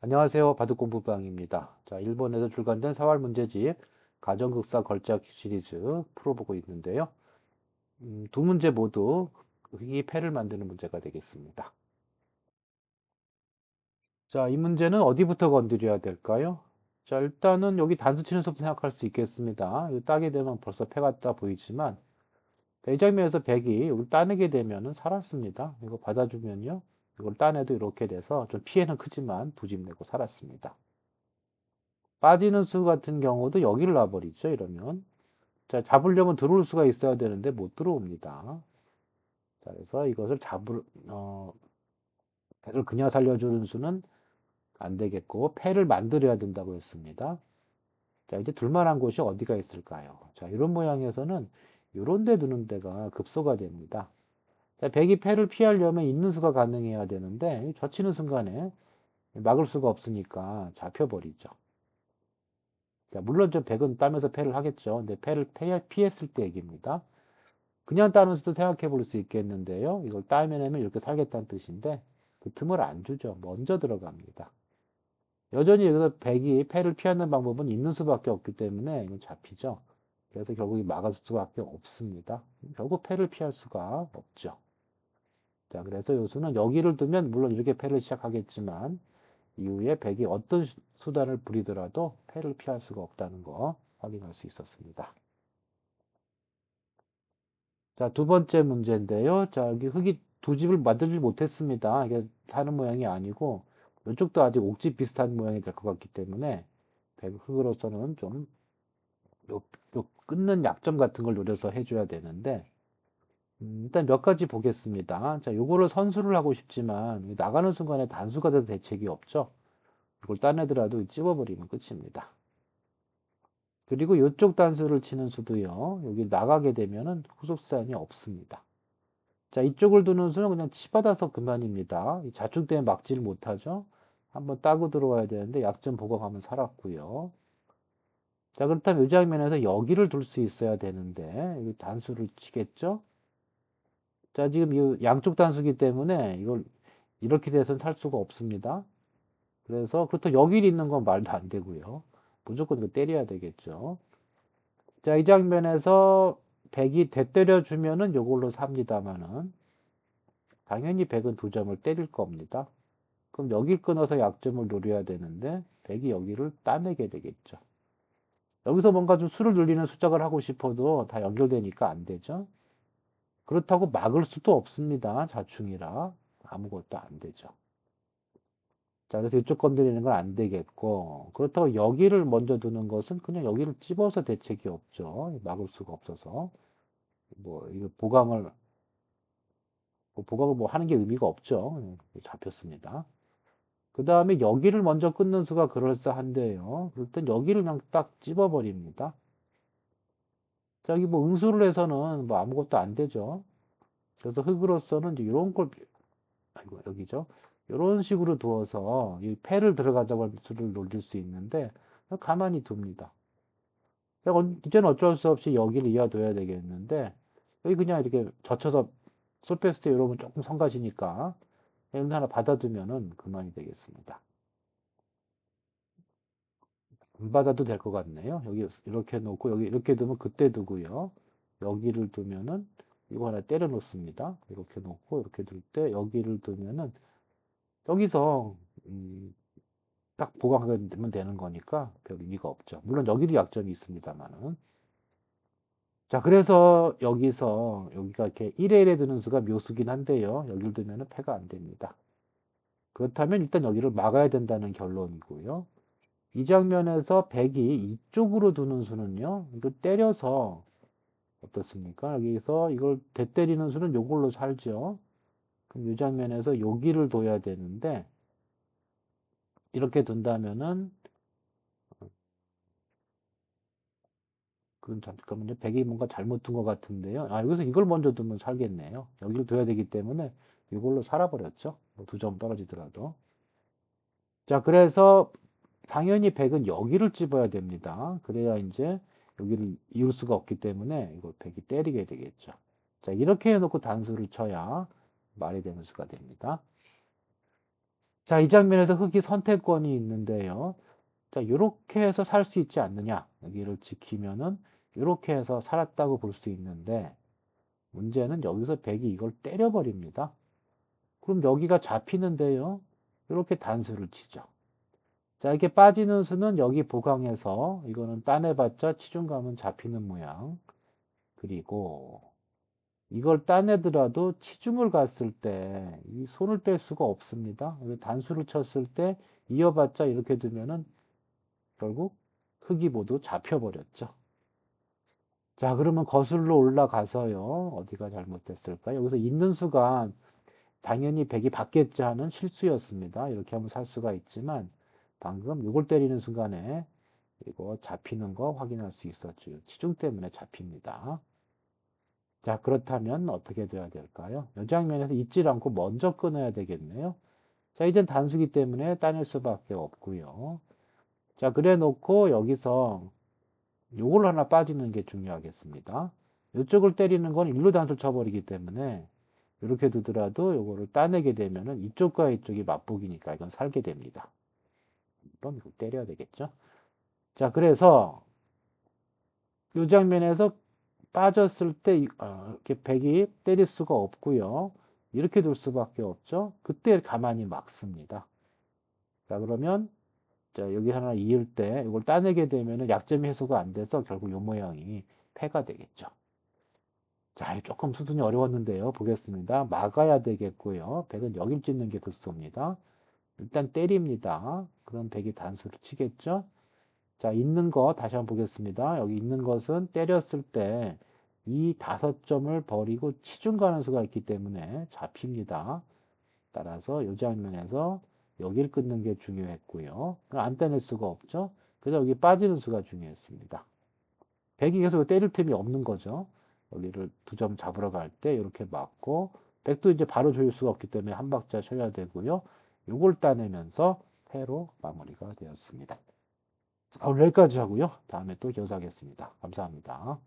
안녕하세요. 바둑공부방입니다. 자, 일본에서 출간된 사활 문제집 가정극사 걸작 시리즈 풀어보고 있는데요. 음, 두 문제 모두 흑이 패를 만드는 문제가 되겠습니다. 자, 이 문제는 어디부터 건드려야 될까요? 자, 일단은 여기 단수 치는 수부터 생각할 수 있겠습니다. 따게 되면 벌써 패 같다 보이지만 이 장면에서 백이 여기 따내게 되면은 살았습니다. 이거 받아주면요. 이걸 따내도 이렇게 돼서 좀 피해는 크지만 두집 내고 살았습니다. 빠지는 수 같은 경우도 여기를 놔버리죠. 이러면. 자, 잡으려면 들어올 수가 있어야 되는데 못 들어옵니다. 자, 그래서 이것을 잡을, 어, 배를 그냥 살려주는 수는 안 되겠고, 패를 만들어야 된다고 했습니다. 자, 이제 둘만한 곳이 어디가 있을까요? 자, 이런 모양에서는 이런 데 두는 데가 급소가 됩니다. 자, 백이 패를 피하려면 있는 수가 가능해야 되는데, 젖히는 순간에 막을 수가 없으니까 잡혀버리죠. 자, 물론 저 백은 따면서 패를 하겠죠. 근데 패를 피했을 때 얘기입니다. 그냥 따는 수도 생각해 볼 수 있겠는데요. 이걸 따면은 이렇게 살겠다는 뜻인데 그 틈을 안 주죠. 먼저 들어갑니다. 여전히 여기서 백이 패를 피하는 방법은 있는 수밖에 없기 때문에 이건 잡히죠. 그래서 결국 막을 수밖에 없습니다. 결국 패를 피할 수가 없죠. 자, 그래서 요수는 여기를 두면 물론 이렇게 패를 시작하겠지만 이후에 백이 어떤 수단을 부리더라도 패를 피할 수가 없다는 거 확인할 수 있었습니다. 자, 두 번째 문제인데요. 자, 여기 흙이 두 집을 만들지 못했습니다. 이게 사는 모양이 아니고 이쪽도 아직 옥집 비슷한 모양이 될 것 같기 때문에 백 흙으로서는 좀 요, 요 끊는 약점 같은 걸 노려서 해줘야 되는데 음, 일단 몇 가지 보겠습니다. 자, 요거를 선수를 하고 싶지만 나가는 순간에 단수가 돼서 대책이 없죠. 이걸 따내더라도 찝어버리면 끝입니다. 그리고 이쪽 단수를 치는 수도요. 여기 나가게 되면은 후속사연이 없습니다. 자, 이쪽을 두는 수는 그냥 치받아서 그만입니다. 자축 때문에 막지를 못하죠. 한번 따고 들어와야 되는데 약점 보강하면 살았고요. 자, 그렇다면 이 장면에서 여기를 둘 수 있어야 되는데 여기 단수를 치겠죠? 자, 지금 이 양쪽 단수기 때문에 이걸 이렇게 돼서는 살 수가 없습니다. 그래서 그렇다 여기 있는 건 말도 안 되고요. 무조건 이거 때려야 되겠죠. 자, 이 장면에서 100이 대때려 주면은 요걸로 삽니다만은 당연히 100은 두 점을 때릴 겁니다. 그럼 여길 끊어서 약점을 노려야 되는데 100이 여기를 따내게 되겠죠. 여기서 뭔가 좀 수를 늘리는 수작을 하고 싶어도 다 연결되니까 안 되죠. 그렇다고 막을 수도 없습니다. 자충이라 아무것도 안 되죠. 자, 그래서 이쪽 건드리는 건 안 되겠고, 그렇다고 여기를 먼저 두는 것은 그냥 여기를 찝어서 대책이 없죠. 막을 수가 없어서. 뭐, 이거 보강을, 뭐 보강을 뭐 하는 게 의미가 없죠. 잡혔습니다. 그 다음에 여기를 먼저 끊는 수가 그럴싸한데요. 그럴 땐 여기를 그냥 딱 찝어버립니다. 자, 여기 뭐 응수를 해서는 뭐 아무것도 안 되죠. 그래서 흙으로서는 이런 걸, 아이고, 여기죠. 이런 식으로 두어서 이 패를 들어가자고 할 수를 노릴 수 있는데 가만히 둡니다. 이제는 어쩔 수 없이 여기를 이어둬야 되겠는데 여기 그냥 이렇게 젖혀서 솔페스트 여러분 조금 성가시니까 하나 받아두면은 그만이 되겠습니다. 안 받아도 될 것 같네요. 여기 이렇게 놓고 여기 이렇게 두면 그때 두고요. 여기를 두면은 이거 하나 때려 놓습니다. 이렇게 놓고 이렇게 둘 때 여기를 두면은 여기서 음, 딱 보강하게 되면 되는 거니까 별 의미가 없죠. 물론 여기도 약점이 있습니다만은. 자, 그래서 여기서 여기가 이렇게 1에 1에 드는 수가 묘수긴 한데요. 여기를 두면 패가 안 됩니다. 그렇다면 일단 여기를 막아야 된다는 결론이고요. 이 장면에서 100이 이쪽으로 두는 수는요. 이거 때려서 어떻습니까? 여기서 이걸 대 때리는 수는 요걸로 살죠. 그럼 이 장면에서 여기를 둬야 되는데 이렇게 둔다면은 그럼 잠깐만요. 100이 뭔가 잘못 둔 것 같은데요. 아, 여기서 이걸 먼저 두면 살겠네요. 여기를 둬야 되기 때문에 이걸로 살아버렸죠. 뭐두점 떨어지더라도. 자, 그래서 당연히 100은 여기를 집어야 됩니다. 그래야 이제 여기를 이을 수가 없기 때문에 이걸 100이 때리게 되겠죠. 자, 이렇게 해놓고 단수를 쳐야 말이 되는 수가 됩니다. 자, 이 장면에서 흑이 선택권이 있는데요. 자, 이렇게 해서 살 수 있지 않느냐. 여기를 지키면은 이렇게 해서 살았다고 볼 수 있는데 문제는 여기서 백이 이걸 때려버립니다. 그럼 여기가 잡히는데요. 이렇게 단수를 치죠. 자, 이렇게 빠지는 수는 여기 보강해서 이거는 따내봤자 치중감은 잡히는 모양. 그리고 이걸 따내더라도 치중을 갔을 때 이 손을 뺄 수가 없습니다. 단수를 쳤을 때 이어봤자 이렇게 두면은 결국 흙이 모두 잡혀버렸죠. 자, 그러면 거슬러 올라가서요. 어디가 잘못됐을까? 여기서 있는 수가 당연히 100이 받겠지 하는 실수였습니다. 이렇게 하면 살 수가 있지만 방금 이걸 때리는 순간에 이거 잡히는 거 확인할 수 있었죠. 치중 때문에 잡힙니다. 자, 그렇다면 어떻게 돼야 될까요? 이 장면에서 잊지 않고 먼저 끊어야 되겠네요. 자, 이젠 단수기 때문에 따낼 수밖에 없고요. 자, 그래 놓고 여기서 요걸 하나 빠지는 게 중요하겠습니다. 이쪽을 때리는 건 일로 단수를 쳐버리기 때문에 이렇게 두더라도 요거를 따내게 되면은 이쪽과 이쪽이 맞붙기니까 이건 살게 됩니다. 그럼 이거 때려야 되겠죠. 자, 그래서 이 장면에서 빠졌을 때 어, 이렇게 백이 때릴 수가 없고요. 이렇게 둘 수밖에 없죠. 그때 가만히 막습니다. 자, 그러면 자, 여기 하나 이을 때 이걸 따내게 되면 약점이 해소가 안 돼서 결국 이 모양이 패가 되겠죠. 자, 조금 수준이 어려웠는데요. 보겠습니다. 막아야 되겠고요. 백은 여길 찢는 게 급소입니다. 일단 때립니다. 그럼 백이 단수를 치겠죠. 자, 있는 거 다시 한번 보겠습니다. 여기 있는 것은 때렸을 때 이 다섯 점을 버리고 치중 가는 수가 있기 때문에 잡힙니다. 따라서 이 장면에서 여기를 끊는 게 중요했고요. 안 떼낼 수가 없죠. 그래서 여기 빠지는 수가 중요했습니다. 백이 계속 때릴 틈이 없는 거죠. 여기를 두 점 잡으러 갈 때 이렇게 맞고 백도 이제 바로 조일 수가 없기 때문에 한 박자 쳐야 되고요. 요걸 따내면서 패로 마무리가 되었습니다. 오늘 여기까지 하고요. 다음에 또 교사하겠습니다. 감사합니다.